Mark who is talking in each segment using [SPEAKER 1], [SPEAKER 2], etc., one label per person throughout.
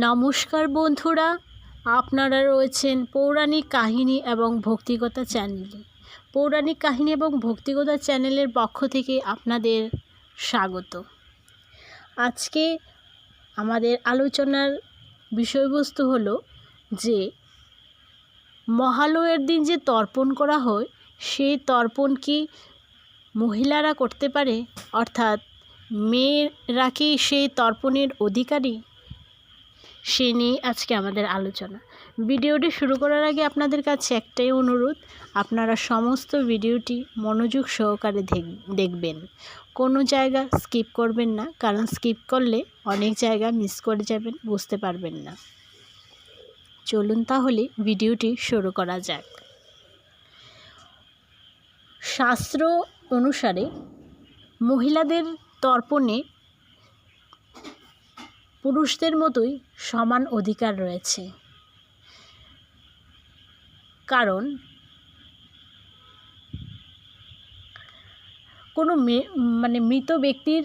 [SPEAKER 1] নমস্কার বন্ধুরা, আপনারা রয়েছেন পৌরাণিক কাহিনী এবং ভক্তিকতা চ্যানেলে। পৌরাণিক কাহিনী এবং ভক্তিকতা চ্যানেলের পক্ষ থেকে আপনাদের স্বাগত। আজকে আমাদের আলোচনার বিষয়বস্তু হলো যে, মহালয়ের দিন যে তর্পণ করা হয়, সেই তর্পণ কি মহিলারা করতে পারে? অর্থাৎ মেয়েরা কি সেই তর্পণের অধিকারী? সে নিয়ে আজকে আমাদের আলোচনা। ভিডিওটি শুরু করার আগে আপনাদের কাছে একটাই অনুরোধ, আপনারা সমস্ত ভিডিওটি মনোযোগ সহকারে দেখবেন। কোনো জায়গা স্কিপ করবেন না, কারণ স্কিপ করলে অনেক জায়গা মিস করে যাবেন, বুঝতে পারবেন না। চলুন তাহলে ভিডিওটি শুরু করা যাক। শাস্ত্র অনুসারে মহিলাদের তর্পণে পুরুষদের মতোই সমান অধিকার রয়েছে। কারণ, কোনো মানে মৃত ব্যক্তির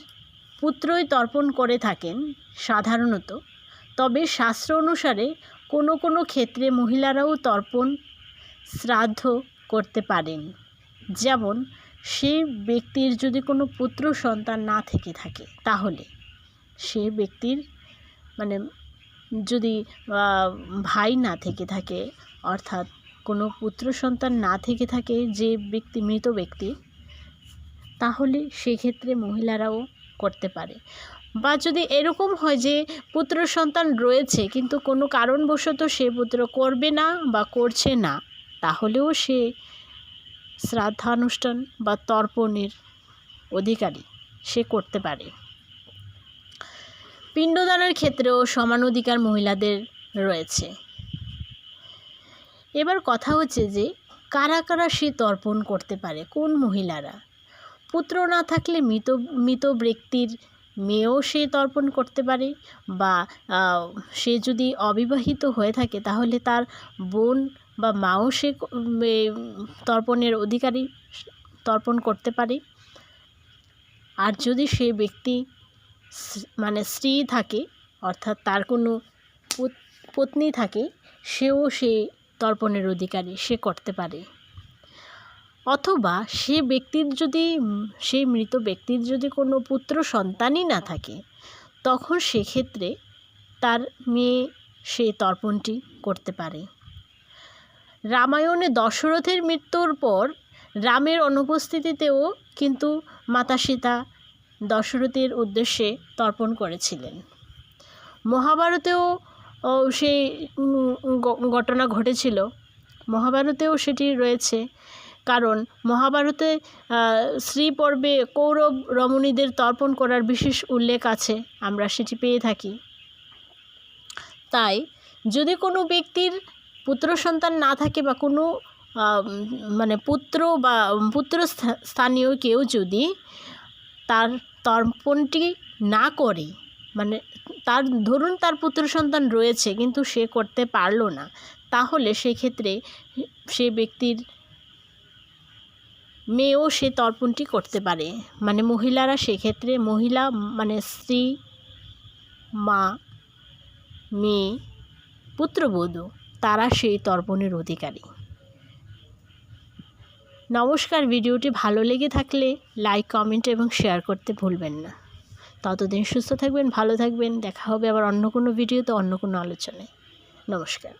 [SPEAKER 1] পুত্রই তর্পণ করে থাকেন সাধারণত, তবে শাস্ত্র অনুসারে কোনো কোনো ক্ষেত্রে মহিলারাও তর্পণ, শ্রাদ্ধ করতে পারেন। যেমন সেই ব্যক্তির যদি কোনো পুত্র সন্তান না থেকে থাকে, তাহলে সে ব্যক্তির মানে যদি ভাই না থেকে থাকে, অর্থাৎ কোনো পুত্র সন্তান না থেকে থাকে যে ব্যক্তি, মৃত ব্যক্তি, তাহলে সেক্ষেত্রে মহিলারাও করতে পারে। বা যদি এরকম হয় যে পুত্র সন্তান রয়েছে, কিন্তু কোনো কারণবশত সে পুত্র করবে না বা করছে না, তাহলেও সে শ্রাদ্ধানুষ্ঠান বা তর্পণের অধিকারী, সে করতে পারে। পিণ্ডদানের ক্ষেত্রেও সমান অধিকার মহিলাদের রয়েছে। এবার কথা হচ্ছে যে, কারা কারা সে তর্পণ করতে পারে? কোন মহিলারা? পুত্র না থাকলে মৃত মৃত ব্যক্তির মেয়েও সে তর্পণ করতে পারে বা সে যদি অবিবাহিত হয়ে থাকে তাহলে তার বোন বা মাও সে তর্পণের অধিকারী, তর্পণ করতে পারে। আর যদি সে ব্যক্তি মানে স্ত্রী থাকে, অর্থাৎ তার কোনো পত্নী থাকে, সেও সে তর্পণের অধিকারী, সে করতে পারে। অথবা সে ব্যক্তির যদি সেই মৃত ব্যক্তির যদি কোনো পুত্র সন্তানই না থাকে, তখন সেক্ষেত্রে তার মেয়ে সেই তর্পণটি করতে পারে। রামায়ণে দশরথের মৃত্যুর পর রামের অনুপস্থিতিতেও কিন্তু মাতা সীতা দশরথের উদ্দেশ্যে তর্পণ করেছিলেন। মহাভারতেও সেই ঘটনা ঘটেছিল। মহাভারতেও সেটি রয়েছে। কারণ মহাভারতে শ্রী পর্বে কৌরব রমণীদের তর্পণ করার বিশেষ উল্লেখ আছে। আমরা সেটি পেয়ে থাকি। তাই, যদি কোনো ব্যক্তির পুত্র সন্তান না থাকে বা কোনো মানে পুত্র বা পুত্র স্থানীয় কেউ যদি তার তর্পণটি না করে মানে তার, ধরুন তার পুত্র সন্তান রয়েছে কিন্তু সে করতে পারল না, তাহলে সেক্ষেত্রে সে ব্যক্তির মেয়েও সে তর্পণটি করতে পারে। মানে মহিলারা সেক্ষেত্রে মহিলা মানে স্ত্রী, মা, মেয়ে, পুত্রবধূ, তারা সেই তর্পণের অধিকারী। নমস্কার, ভিডিওটি ভালো লেগে থাকলে লাইক কমেন্ট এবং শেয়ার করতে ভুলবেন না। ততদিন সুস্থ থাকবেন, ভালো থাকবেন। দেখা হবে আবার অন্য কোনো ভিডিওতে, অন্য কোনো আলোচনায়। নমস্কার।